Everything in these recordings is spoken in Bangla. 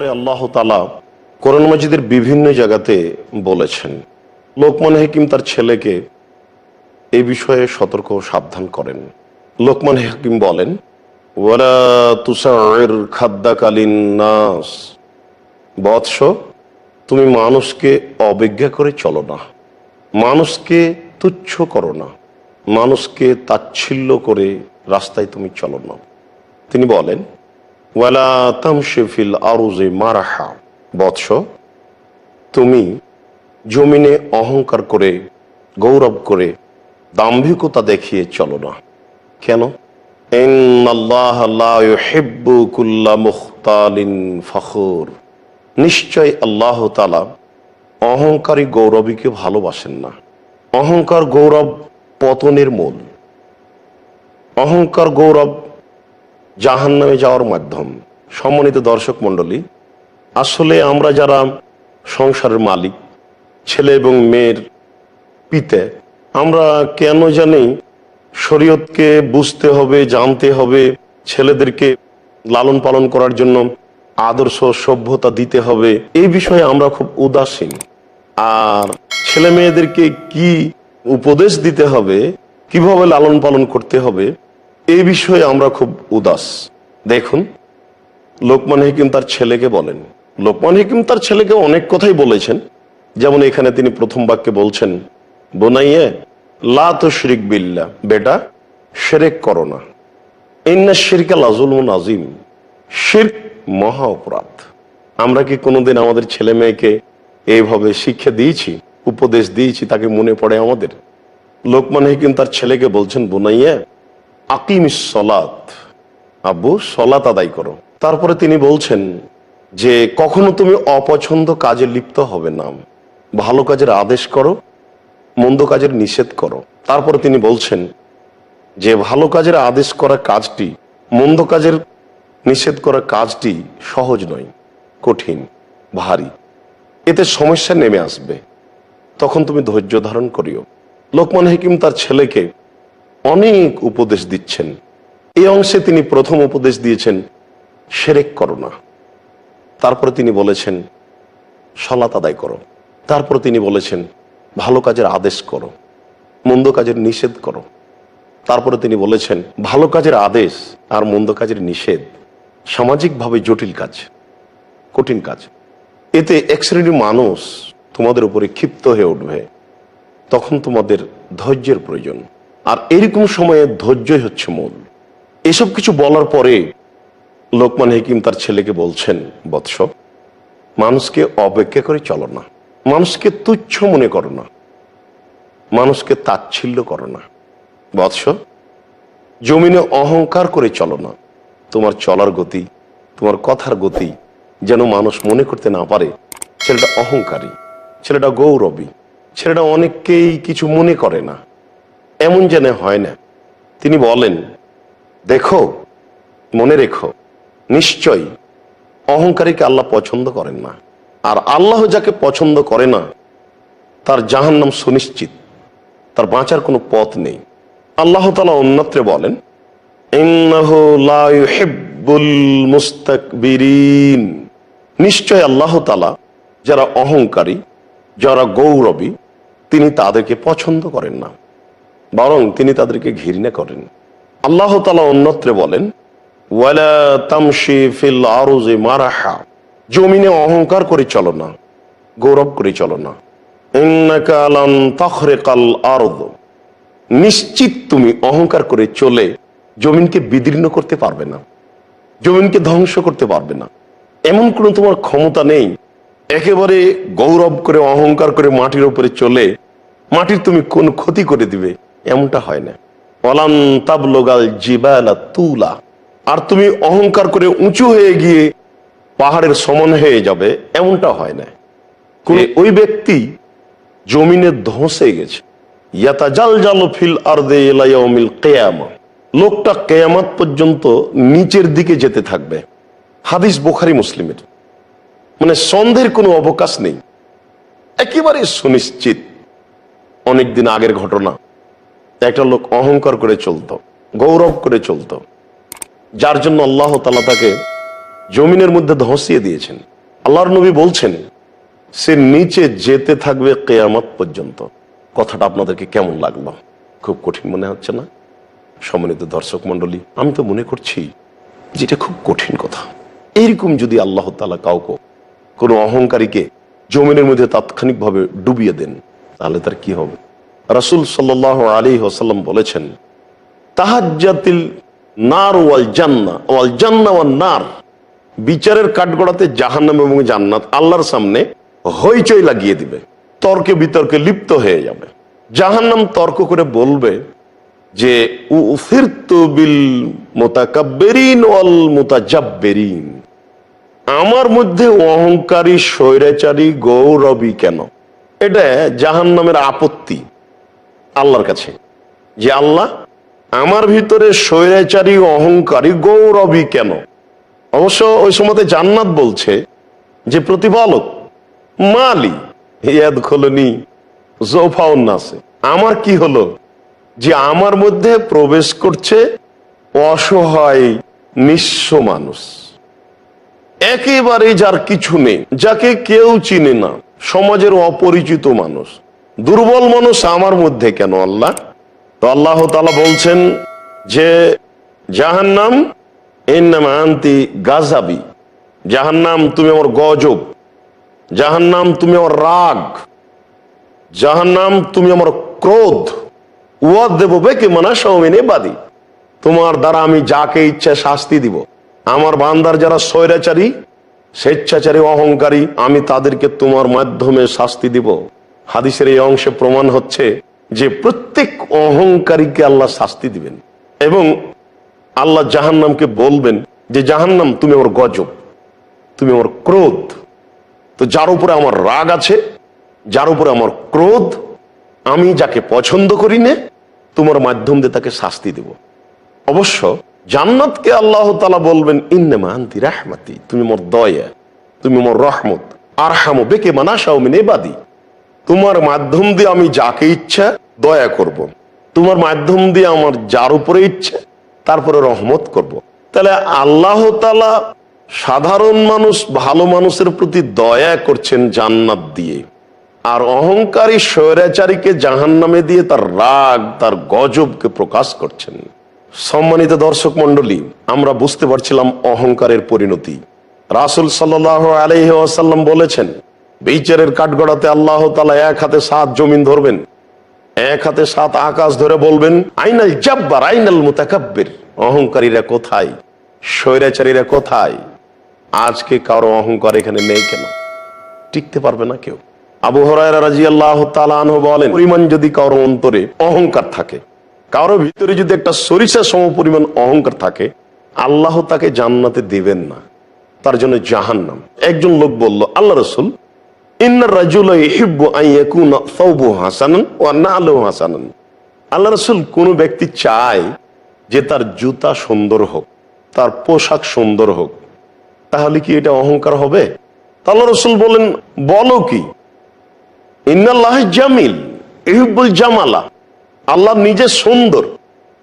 পরে আল্লাহ তালা কোরআন মজিদের বিভিন্ন জায়গাতে বলেছেন, লোকমান হাকিম তার ছেলেকে এই বিষয়ে সতর্ক সাবধান করেন। লোকমান হাকিম বলেন, ওয়ালা তুষার খাদ্যাকালীন নাস বৎস, তুমি মানুষকে অবজ্ঞা করে চলো না। মানুষকে তুচ্ছ করো না। মানুষকে তাচ্ছিল্য করে রাস্তায় তুমি চলো না। তিনি বলেন বৎস, তুমি জমিনে অহংকার করে, গৌরব করে, দাম্ভিকতা দেখিয়ে চলো না। কেন? নিশ্চয় আল্লাহ তালা অহংকারী গৌরবীকে ভালোবাসেন না। অহংকার গৌরব পতনের মূল। অহংকার গৌরব জাহান নামে যাওয়ার মাধ্যম। সম্মানিত দর্শক মণ্ডলী, আসলে আমরা যারা সংসারের মালিক, ছেলে এবং মেয়ের পিতে, আমরা কেন জানি শরীয়তকে বুঝতে হবে, জানতে হবে, ছেলেদেরকে লালন পালন করার জন্য আদর্শ, সভ্যতা দিতে হবে, এই বিষয়ে আমরা খুব উদাসীন। আর ছেলে মেয়েদেরকে কি উপদেশ দিতে হবে, কীভাবে লালন পালন করতে হবে এই বিষয়ে আমরা খুব উদাস। দেখুন, লোকমান হিকিম তার ছেলেকে বলেন। লোকমান হিকিম তার ছেলেকে অনেক কথাই বলেছেন। যেমন এখানে তিনি প্রথম বাক্যে বলছেন, বোনাইয়ে, লা তো শিরিক বিল্লা বেটা সেরেক করো না। ইন্না শিরকা লাজুল নাজিম শির্ক মহা অপরাধ। আমরা কি কোনোদিন আমাদের ছেলে মেয়েকে এইভাবে শিক্ষা দিয়েছি, উপদেশ দিয়েছি, তাকে মনে পড়ে আমাদের? লোকমান হিকিম তার ছেলেকে বলছেন, বোনাইয়া আকিম সলাত আব্বু, সলাত আদায় করো। তারপরে তিনি বলছেন যে, কখনো তুমি অপছন্দ কাজে লিপ্ত হবে না। ভালো কাজের আদেশ করো, মন্দ কাজের নিষেধ করো। তারপরে তিনি বলছেন যে, ভালো কাজের আদেশ করা কাজটি, মন্দ কাজের নিষেধ করা কাজটি সহজ নয়, কঠিন, ভারী। এতে সমস্যা নেমে আসবে। তখন তুমি ধৈর্য ধারণ করিও। লোকমান হাকিম তার ছেলেকে অনেক উপদেশ দিচ্ছেন। এই অংশে তিনি প্রথম উপদেশ দিয়েছেন, সেরেক করো না। তারপরে তিনি বলেছেন সলাত আদায় করো। তারপর তিনি বলেছেন, ভালো কাজের আদেশ করো, মন্দ কাজের নিষেধ করো। তারপরে তিনি বলেছেন, ভালো কাজের আদেশ আর মন্দ কাজের নিষেধ সামাজিকভাবে জটিল কাজ, কঠিন কাজ। এতে এক শ্রেণির মানুষ তোমাদের উপরে ক্ষিপ্ত হয়ে উঠবে। তখন তোমাদের ধৈর্যের প্রয়োজন। আর এরকম সময়ে ধৈর্যই হচ্ছে মূল। এসব কিছু বলার পরে লোকমান হেকিম তার ছেলেকে বলছেন, বৎস, মানুষকে অপেক্ষা করে চলো না। মানুষকে তুচ্ছ মনে করো না। মানুষকে তাচ্ছিল্য করো না। বৎস, জমিনে অহংকার করে চলো না। তোমার চলার গতি, তোমার কথার গতি যেন মানুষ মনে করতে না পারে। ছেলেটা অহংকারী, ছেলেটা গৌরবী, ছেলেটা অনেককেই কিছু মনে করে না। এমন যেন হয় না। তিনি বলেন, দেখো, মনে রেখো, নিশ্চয়ই অহংকারীকে আল্লাহ পছন্দ করেন না। আর আল্লাহ যাকে পছন্দ করে না, তার জাহান্নাম সুনিশ্চিত, তার বাঁচার কোনো পথ নেই। আল্লাহ তালা অন্যত্রে বলেন নিশ্চয় আল্লাহ তালা যারা অহংকারী, যারা গৌরবী, তিনি তাদেরকে পছন্দ করেন না। বরং তিনি তাদেরকে ঘৃণা করেন। আল্লাহ তালা অন্যত্রে বলেন, ওয়ালা তামশি জমিনে অহংকার করে চলো না, গৌরব করে চলো না। নিশ্চিত তুমি অহংকার করে চলে জমিনকে বিদীর্ণ করতে পারবে না, জমিনকে ধ্বংস করতে পারবে না। এমন কোনো তোমার ক্ষমতা নেই, একেবারে গৌরব করে অহংকার করে মাটির উপরে চলে মাটির তুমি কোন ক্ষতি করে দিবে? এমনটা হয় না। অলান তাবলোগাল জিবালা তুলা। আর তুমি অহংকার করে উঁচু হয়ে গিয়ে পাহাড়ের সমান হয়ে যাবে এমনটা হয় না। ওই ব্যক্তি জমিনে ধসে গেছে। ফিল আর্দে এলাইমিল কেয়ামা। লোকটা কেয়ামাত পর্যন্ত নিচের দিকে যেতে থাকবে। হাদিস বোখারি মুসলিমের। মানে সন্দেহের কোনো অবকাশ নেই। একেবারে সুনিশ্চিত। অনেকদিন আগের ঘটনা। একটা লোক অহংকার করে চলতো, গৌরব করে চলতো। যার জন্য আল্লাহ তালা তাকে জমিনের মধ্যে ধসিয়ে দিয়েছেন। আল্লাহর নবী বলছেন, সে নিচে যেতে থাকবে কেয়ামত পর্যন্ত। কথাটা আপনাদেরকে কেমন লাগল? খুব কঠিন মনে হচ্ছে না? সম্মানিত দর্শক মন্ডলী আমি তো মনে করছি যেটা খুব কঠিন কথা। এইরকম যদি আল্লাহ তালা কাউকে কোনো অহংকারীকে জমিনের মধ্যে তাৎক্ষণিকভাবে ডুবিয়ে দেন, তাহলে তার কি হবে? রাসুল সাল্লাহ আলী ওসাল্লাম বলেছেন, তাহাজ্জাতিল নার ওয়াল জান্না ওয়াল জান্না ওয়াল নার। বিচারের কাঠগড়াতে জাহান্নাম এবং জান্নাত আল্লাহর সামনে হইচই লাগিয়ে দিবে। তর্কে বিতর্কে লিপ্ত হয়ে যাবে। জাহান্নাম তর্ক করে বলবে যে বিল মোতাকাব্বেরিন ওয়াল মোতাজাব্বেরিন। আমার মধ্যে অহংকারী, স্বৈরাচারী, গৌরবী কেন? এটা জাহান্নামের আপত্তি। আল্লাহর কাছে। যে আল্লাহ, আমার ভিতরে স্বৈরাচারী, অহংকারী, গৌরবী কেন? অবশ্য ওই সময়তে জান্নাত বলছে যে প্রতিপালক, মালি, ইয়াদ খোলনি আমার কি হলো? যে আমার মধ্যে প্রবেশ করছে অসহায়, নিঃস্ব মানুষ। একেবারে যার কিছু নেই, যাকে কেউ চিনে না, সমাজের অপরিচিত মানুষ। দুর্বল মানুষ আমার মধ্যে কেন আল্লাহ? তো আল্লাহ তালা বলছেন যে, জাহান্নাম এর নাম আন্তি গাজাবি জাহান্নাম তুমি আমার গজব। জাহান্নাম তুমি আমার রাগ। জাহান্নাম তুমি আমার ক্রোধ। উয়া দেব বেকে মানা সৌমিনে বাদী তোমার দ্বারা আমি যাকে ইচ্ছা শাস্তি দিব। আমার বান্দার যারা স্বৈরাচারী, স্বেচ্ছাচারী, অহংকারী, আমি তাদেরকে তোমার মাধ্যমে শাস্তি দিব। হাদিসের এই অংশে প্রমাণ হচ্ছে যে প্রত্যেক অহংকারীকে আল্লাহ শাস্তি দিবেন এবং আল্লাহ জাহান্নামকে বলবেন যে, জাহান্নাম, তুমি আমার গজব, তুমি আমার ক্রোধ। তো যার উপরে আমার রাগ আছে, যার উপরে আমার ক্রোধ, আমি যাকে পছন্দ করি না, তোমার মাধ্যম দিয়ে তাকে শাস্তি দেব। অবশ্য জান্নাতকে আল্লাহ তালা বলবেন, ইন্নেমা আন্তি রাহমাতি, তুমি মোর দয়া, তুমি মোর রহমত আর হামো বেকে মানাসাও মিনে বাদি তোমার মাধ্যম দিয়ে আমি যাকে ইচ্ছা দয়া করব। তোমার মাধ্যম দিয়ে আমার যার উপরে ইচ্ছে, তারপরে রহমত করব। তাহলে আল্লাহ তালা সাধারণ মানুষ, ভালো মানুষের প্রতি দয়া করছেন জান্নাত দিয়ে আর অহংকারী স্বৈরাচারীকে জাহান নামে দিয়ে তার রাগ, তার গজবকে প্রকাশ করছেন সম্মানিত দর্শক মন্ডলী আমরা বুঝতে পারছিলাম অহংকারের পরিণতি রাসুল সাল্লাহ আলহাসাল্লাম বলেছেন বিচারের কাঠগড়াতে আল্লাহ তালা এক হাতে সাত জমিন ধরবেন, এক হাতে সাত আকাশ ধরে বলবেন, আইনাল জাব্বার, আইনাল মুতাকাব্বির, অহংকারীরা কোথায়? স্বৈরাচারীরা কোথায়? আজকে কারও অহংকার এখানে নেই কেন? টিকতে পারবে না কেউ। আবু হরাই রাজি আল্লাহ বলেন যদি কারও অন্তরে অহংকার থাকে, কারও ভিতরে যদি একটা সরিষা সম পরিমাণ অহংকার থাকে, আল্লাহ তাকে জান্নাতে দিবেন না। তার জন্য জাহান্নাম। একজন লোক বলল, আল্লাহ রসুল আল্লাহ রসুল ব্যক্তি চায় যে তার জুতা সুন্দর হোক, তার পোশাক সুন্দর হোক। তাহলে কি এটা অহংকার হবে? আল্লাহ রসুল বলেন, বলো কি? ইন্নাল্লাহ জামিল ইহিবুল জামালা। আল্লাহ নিজে সুন্দর,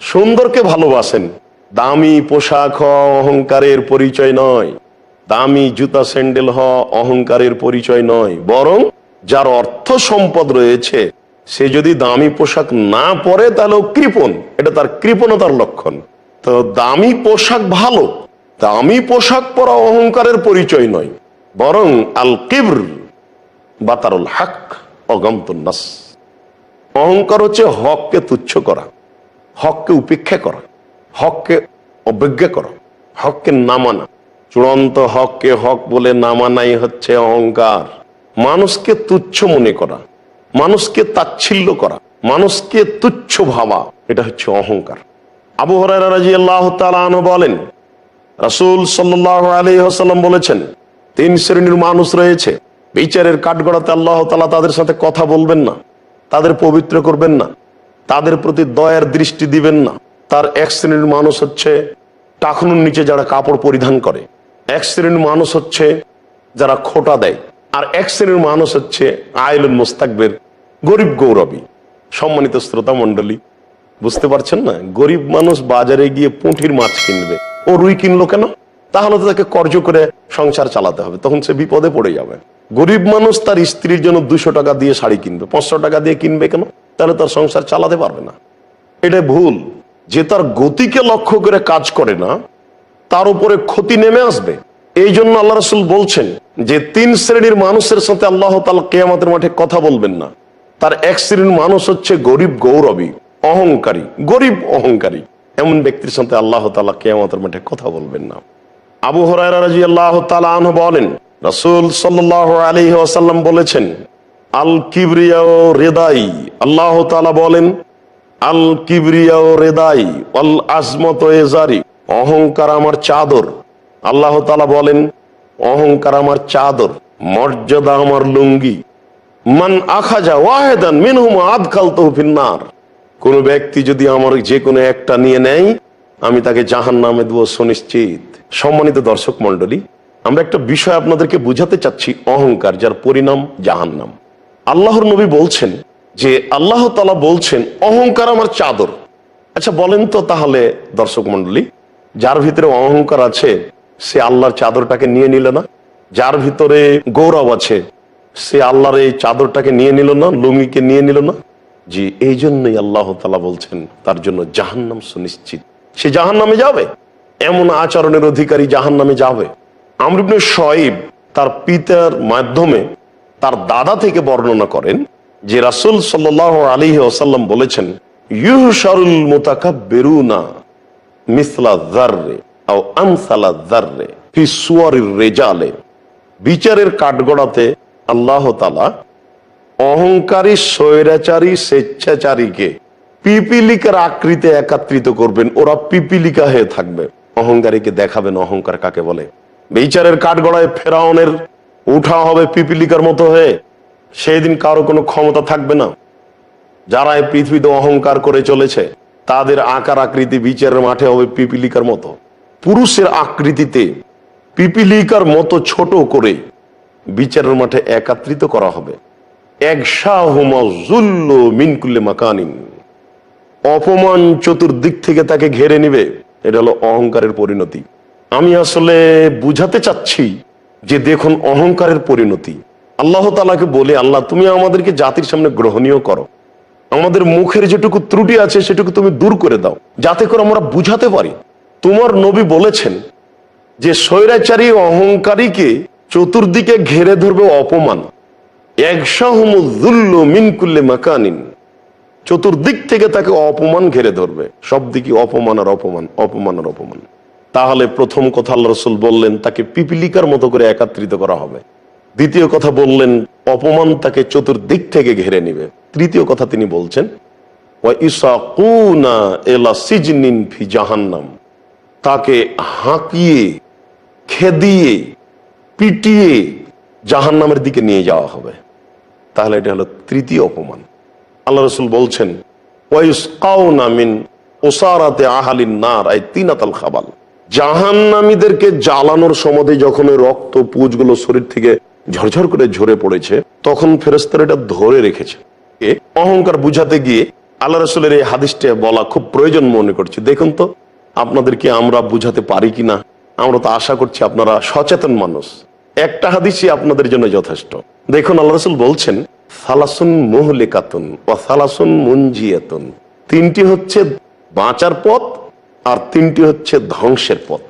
সুন্দরকে ভালোবাসেন। দামি পোশাক অহংকারের পরিচয় নয়। দামি জুতা স্যান্ডেল হওয়া অহংকারের পরিচয় নয়, বরং যার অর্থ সম্পদ রয়েছে, সে যদি দামি পোশাক না পরে তাহলে কৃপণ, এটা তার কৃপণতার লক্ষণ। তো দামি পোশাক ভালো, দামি পোশাক পরা অহংকারের পরিচয় নয়, বরং আল কিবর বাতারুল হক অগমতুন্নাস অহংকার হচ্ছে হককে তুচ্ছ করা, হককে উপেক্ষা করা, হককে অবজ্ঞা করা, হককে না মানা। চূড়ান্ত হককে হক বলে না মানাই হচ্ছে অহংকার। মানুষকে তুচ্ছ মনে করা, মানুষকে তাচ্ছিল্য করা, মানুষকে তুচ্ছ ভাবা, এটা হচ্ছে অহংকার। আবু হরাই আল্লাহ বলেন, রাসুল সাল্লাহ আলী বলেছেন, তিন শ্রেণির মানুষ রয়েছে, বিচারের কাঠগড়াতে আল্লাহ তালা তাদের সাথে কথা বলবেন না, তাদের পবিত্র করবেন না, তাদের প্রতি দয়ার দৃষ্টি দিবেন না। তার এক শ্রেণির মানুষ হচ্ছে টাকনুর নিচে যারা কাপড় পরিধান করে এক শ্রেণির মানুষ হচ্ছে যারা খোটা দেয়, আর এক শ্রেণির মানুষ হচ্ছে আয়লুল মোস্তাকবের, গরিব গৌরবী। সম্মানিত শ্রোতা মন্ডলী বুঝতে পারছেন না? গরিব মানুষ বাজারে গিয়ে পুঁটির মাছ কিনবে। ও রুই কিনলো কেন? তাহলে তো তাকে কর্জ করে সংসার চালাতে হবে, তখন সে বিপদে পড়ে যাবে। গরিব মানুষ তার স্ত্রীর জন্য দুশো টাকা দিয়ে শাড়ি কিনবে, পাঁচশো টাকা দিয়ে কিনবে কেন? তাহলে তার সংসার চালাতে পারবে না। এটা ভুল। যে তার গতিকে লক্ষ্য করে কাজ করে না তার উপরে ক্ষতি নেমে আসবে। এই জন্য আল্লাহ রসুল বলছেন যে, তিন শ্রেণির মানুষের সাথে আল্লাহ তালা কেয়ামতের মাঠে কথা বলবেন না। তার এক শ্রেণির মানুষ হচ্ছে গরিব গৌরবী, অহংকারী, গরিব অহংকারী। এমন ব্যক্তির সাথে আল্লাহ তালা কেয়ামতের মাঠে কথা বলবেন না। আবু হরাই আল্লাহ তালা বলেন, রসুল সাল্লাহ আলী আসাল্লাম বলেছেন, আল কিবরিয়া রেদাই। আল্লাহ তালা বলেন, আল কিবরিয়া রেদাই অল আজমত এজারি। অহংকার আমার চাদর। আল্লাহ তালা বলেন, অহংকার আমার চাদর, মর্যাদা আমার লুঙ্গি। মান আখাজা ওয়াহেদান মিনহুম আদখাল তহফিন্নার কোন ব্যক্তি যদি আমার যে কোনো একটা নিয়ে নেয়, আমি তাকে জাহান নামে দেবো সুনিশ্চিত। সম্মানিত দর্শক মন্ডলী আমরা একটা বিষয় আপনাদেরকে বুঝাতে চাচ্ছি, অহংকার, যার পরিণাম জাহান্নাম। আল্লাহর নবী বলছেন যে, আল্লাহ তালা বলছেন, অহংকার আমার চাদর। আচ্ছা বলেন তো তাহলে দর্শক মন্ডলী যার ভিতরে অহংকার আছে, সে আল্লাহর চাদরটাকে নিয়ে নিল না। যার ভিতরে গৌরব আছে, সে আল্লাহর এই চাদরটাকে নিয়ে নিল না, লুঙ্গিকে নিয়ে নিল না। জি, এই জন্যই আল্লাহ তালা বলছেন, তার জন্য জাহান্নাম সুনিশ্চিত। সে জাহান নামে যাবে, এমন আচরণের অধিকারী জাহান নামে যাবে আমরিবনে শয়েব তার পিতার মাধ্যমে তার দাদা থেকে বর্ণনা করেন যে রাসুল সাল্লাহ আলী ওসাল্লাম বলেছেন ইউহ শারুল মোতাকা বেরুনা বিচারের কাঠগড়াতে আল্লাহ তালা অহংকারী, স্বৈরাচারী, স্বেচ্ছাচারীকে পিপিলিকার আকৃতি একাত্রিত করবেন। ওরা পিপিলিকা হয়ে থাকবে। অহংকারীকে দেখাবেন, অহংকার কাকে বলে? বিচারের কাঠগড়ায় ফেরাউনের উঠা হবে পিপিলিকার মতো হয়ে। সেই দিন কারও কোনো ক্ষমতা থাকবে না। যারা এই পৃথিবীতে অহংকার করে চলেছে তাদের আকার আকৃতি বিচারের মাঠে হবে পিপিলিকার মতো। পুরুষের আকৃতিতে পিপিলিকার মতো ছোট করে বিচারের মাঠে একত্রিত করা হবে। মাকানিন। অপমান চতুর্দিক থেকে তাকে ঘেরে নিবে, এটা হলো অহংকারের পরিণতি। আমি আসলে বুঝাতে চাচ্ছি যে দেখুন, অহংকারের পরিণতি। আল্লাহ তালাকে বলে, আল্লাহ, তুমি আমাদেরকে জাতির সামনে গ্রহণীয় করো। আমাদের মুখের যেটুকু ত্রুটি আছে সেটুকু তুমি দূর করে দাও। যাতে করে আমরা বুঝাতে পারি। তোমার নবী বলেছেন যে স্বৈরাচারী অহংকারীকে চতুর্দিকে ঘেরে ধরবে অপমান। মিনকুল্লে মাকানিন। চতুর্দিক থেকে তাকে অপমান ঘেরে ধরবে। সব দিকে অপমান আর অপমান অপমান আর অপমান। তাহলে প্রথম কথা আল্লাহ রসুল বললেন, তাকে পিপিলিকার মতো করে একাত্রিত করা হবে। দ্বিতীয় কথা বললেন, অপমান তাকে চতুর্দিক থেকে ঘেরে নিবে। তৃতীয় কথা তিনি বলছেন ফি জাহান্নাম তাকে হাঁকিয়ে, খেদিয়ে, পিটিয়ে জাহান্নামের দিকে নিয়ে যাওয়া হবে। তাহলে এটা হলো তৃতীয় অপমান। আল্লাহ রসুল বলছেন ওসারাতে খাবাল। জাহান্নামীদেরকে জ্বালানোর যখন রক্ত, পুজগুলো শরীর থেকে ঝরঝর করে ঝরে পড়েছে, তখন ফেরেস্তার এটা ধরে রেখেছে। অহংকার বুঝাতে গিয়ে আল্লাহ রসুলের এই হাদিসটা বলা খুব প্রয়োজন মনে করছি। দেখুন তো আপনাদেরকে আমরা বুঝাতে পারি কিনা? আমরা তো আশা করছি আপনারা সচেতন মানুষ। একটা হাদিসই আপনাদের জন্য যথেষ্ট। দেখুন, আল্লাহ রসুল বলছেন, সালাসুন মোহলেকাতুন ও সালাসুন মুঞ্জিয়াতুন তিনটি হচ্ছে বাঁচার পথ আর তিনটি হচ্ছে ধ্বংসের পথ।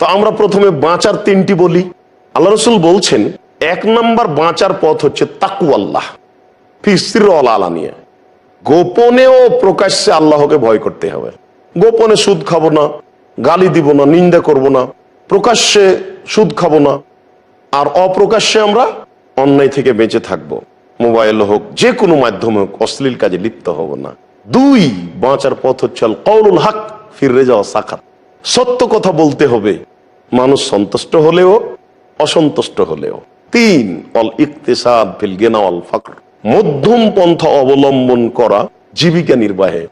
তো আমরা প্রথমে বাঁচার তিনটি বলি। আল্লাহ রসুল বলছেন, এক নাম্বার বাঁচার পথ হচ্ছে তাকু আল্লাহ ফিসির আলানিয়া গোপনে ও প্রকাশ্যে আল্লাহকে ভয় করতে হবে। গোপনে সুদ খাব না, গালি দিব না, নিন্দা করব না, প্রকাশ্যে সুদ খাব না। আর অপ্রকাশ্যে আমরা অন্যায় থেকে বেঁচে থাকব। মোবাইল হোক, যে কোনো মাধ্যমে হোক, অশ্লীল কাজে লিপ্ত হব না। দুই, বাঁচার পথ হচ্ছে আল কৌলুল হক ফিরে যাওয়া সাক্ষাৎ সত্য কথা বলতে হবে। মানুষ সন্তুষ্ট হলেও, অসন্তুষ্ট হলেও। তিন অল ইকতেসাদ ফিল গেনা অল ফাকর। মধ্যম পন্থা অবলম্বন করা জীবিকা নির্বাহে।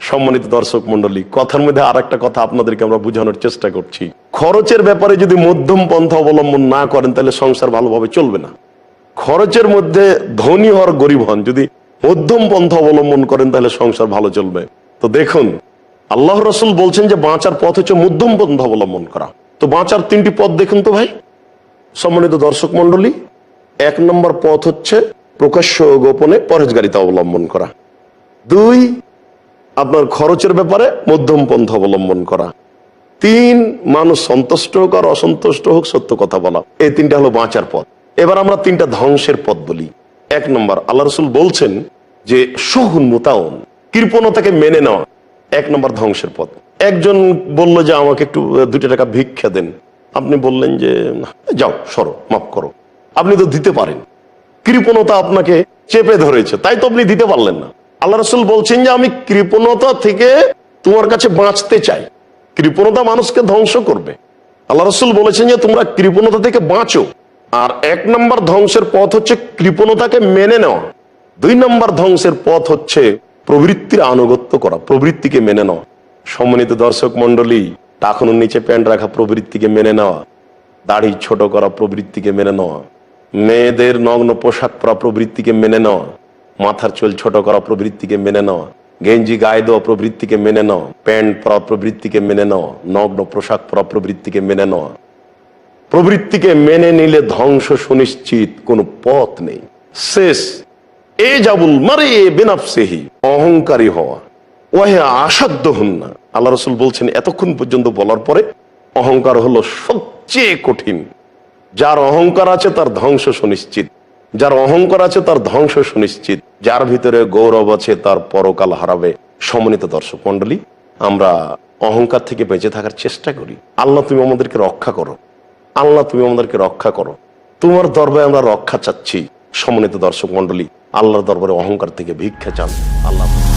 সম্মানিত দর্শক মন্ডলী কথার মধ্যে আর একটা কথা আপনাদেরকে আমরা বোঝানোর চেষ্টা করছি। খরচের ব্যাপারে যদি মধ্যম পন্থা অবলম্বন না করেন, তাহলে সংসার ভালোভাবে চলবে না। খরচের মধ্যে ধনী হওয়ার গরিব হন, যদি মধ্যম পন্থা অবলম্বন করেন, তাহলে সংসার ভালো চলবে। তো দেখুন, আল্লাহ রসুল বলছেন যে, বাঁচার পথ হচ্ছে মধ্যম পন্থা অবলম্বন করা। তো বাঁচার তিনটি পথ দেখুন তো ভাই। সম্মানিত দর্শক মন্ডলী এক নম্বর পথ হচ্ছে প্রকাশ্য গোপনে পরেজগারিতা অবলম্বন করা। দুই, আপনার খরচের ব্যাপারে মধ্যম পন্থা অবলম্বন করা। তিন, মানুষ সন্তুষ্ট হোক আর অসন্তুষ্ট হোক সত্য কথা বলা। এই তিনটা হলো বাঁচার পথ। এবার আমরা তিনটা ধ্বংসের পথ বলি। এক নম্বর, আল্লাহ রসুল বলছেন যে, সহুন মোতাউন কৃপণতাকে মেনে নেওয়া। এক নম্বর ধ্বংসের পথ। একজন বলল যে, আমাকে একটু, দুইটা টাকা ভিক্ষা দেন। আপনি বললেন যে যাও, সরো, মাফ করো। আপনি তো দিতে পারেন। কৃপণতা আপনাকে চেপে ধরেছে। তাই তো আপনি দিতে পারলেন না। আল্লাহ রসুল বলছেন যে, আমি কৃপণতা থেকে তোমার কাছে বাঁচতে চাই। কৃপণতা মানুষকে ধ্বংস করবে। আল্লাহ রসুল বলেছেন যে, তোমরা কৃপণতা থেকে বাঁচো। আর এক নম্বর ধ্বংসের পথ হচ্ছে কৃপণতাকে মেনে নেওয়া। দুই নম্বর ধ্বংসের পথ হচ্ছে প্রবৃত্তির আনুগত্য করা, প্রবৃত্তিকে মেনে নেওয়া। সম্মানিত দর্শক মন্ডলী টাকানোর নিচে প্যান্ট রাখা প্রবৃত্তিকে মেনে নেওয়া, দাড়ি ছোট করা প্রবৃত্তিকে মেনে নেওয়া। মেয়েদের নগ্ন পোশাক পরা প্রবৃত্তিকে মেনে নেওয়া মাথার চুল ছোট করা প্রবৃত্তিকে মেনে নেওয়া গেঞ্জি গায়ে দেওয়া প্রবৃত্তিকে মেনে নেওয়া প্যান্ট পরা প্রবৃত্তিকে মেনে নেওয়া নগ্ন পোশাক পরা প্রবৃত্তিকে মেনে নেওয়া প্রবৃত্তিকে মেনে নিলে ধ্বংস সুনিশ্চিত কোনো পথ নেই। শেষ। এ জাবুল মারে এ বেনাফসেহি। অহংকারী হওয়া। ওহে আসাধ্য হন না। আল্লাহ রসুল বলছেন, এতক্ষণ পর্যন্ত বলার পরে অহংকার হলো সবচেয়ে কঠিন। যার অহংকার আছে তার ধ্বংস সুনিশ্চিত। যার অহংকার আছে তার ধ্বংস সুনিশ্চিত। যার ভিতরে গৌরব আছে তার পরকাল হারাবে। সমন্বিত দর্শক মন্ডলী আমরা অহংকার থেকে বেঁচে থাকার চেষ্টা করি। আল্লাহ, তুমি আমাদেরকে রক্ষা করো। আল্লাহ, তুমি আমাদেরকে রক্ষা করো। তোমার দরবারে আমরা রক্ষা চাচ্ছি। সমন্বিত দর্শক মন্ডলী আল্লাহর দরবারে অহংকার থেকে ভিক্ষা চান। আল্লাহ।